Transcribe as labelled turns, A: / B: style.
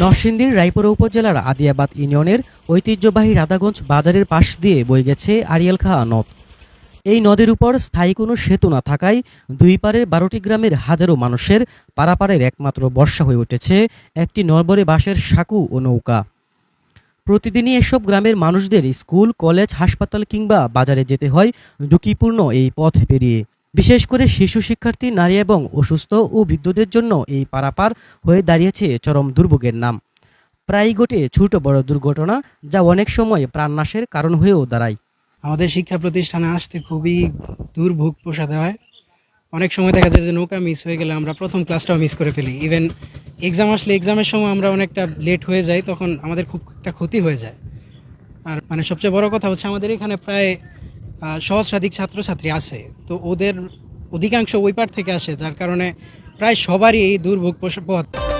A: নরসিংদীর রায়পুরা উপজেলার আদিয়াবাদ ইউনিয়নের ঐতিহ্যবাহী রাধাগঞ্জ বাজারের পাশ দিয়ে বয়ে গেছে আড়িয়াল খাঁ নদ। এই নদীর উপর স্থায়ী কোনো সেতু না থাকায় দুই পারের বারোটি গ্রামের হাজারো মানুষের পারাপারের একমাত্র বর্ষা হয়ে উঠেছে একটি নরবরে বাঁশের সাঁকু ও নৌকা। প্রতিদিনই এসব গ্রামের মানুষদের স্কুল, কলেজ, হাসপাতাল কিংবা বাজারে যেতে হয় ঝুঁকিপূর্ণ এই পথ পেরিয়ে। বিশেষ করে শিশু শিক্ষার্থী, নারী এবং অসুস্থ ও বৃদ্ধদের জন্য এই পারাপার হয়ে দাঁড়িয়েছে চরম দুর্ভোগের নাম। প্রায় ঘটে ছোট বড় দুর্ঘটনা যা অনেক সময় প্রাণনাশের কারণ হয়েও দাঁড়ায়।
B: আমাদের শিক্ষা প্রতিষ্ঠানে আসতে খুবই দুর্ভোগ পোষাতে হয়। অনেক সময় দেখা যায় যে নৌকা মিস হয়ে গেলে আমরা প্রথম ক্লাসটাও মিস করে ফেলি। ইভেন এক্সাম আসলে এক্সামের সময় আমরা অনেকটা লেট হয়ে যাই, তখন আমাদের খুব একটা ক্ষতি হয়ে যায়। আর মানে সবচেয়ে বড় কথা হচ্ছে আমাদের এখানে প্রায় সহস্রাধিক ছাত্রছাত্রী আছে তো ওদের অধিকাংশ ওই পার থেকে আসে, যার কারণে প্রায় সবারই এই দুর্ভোগ পোহাতে।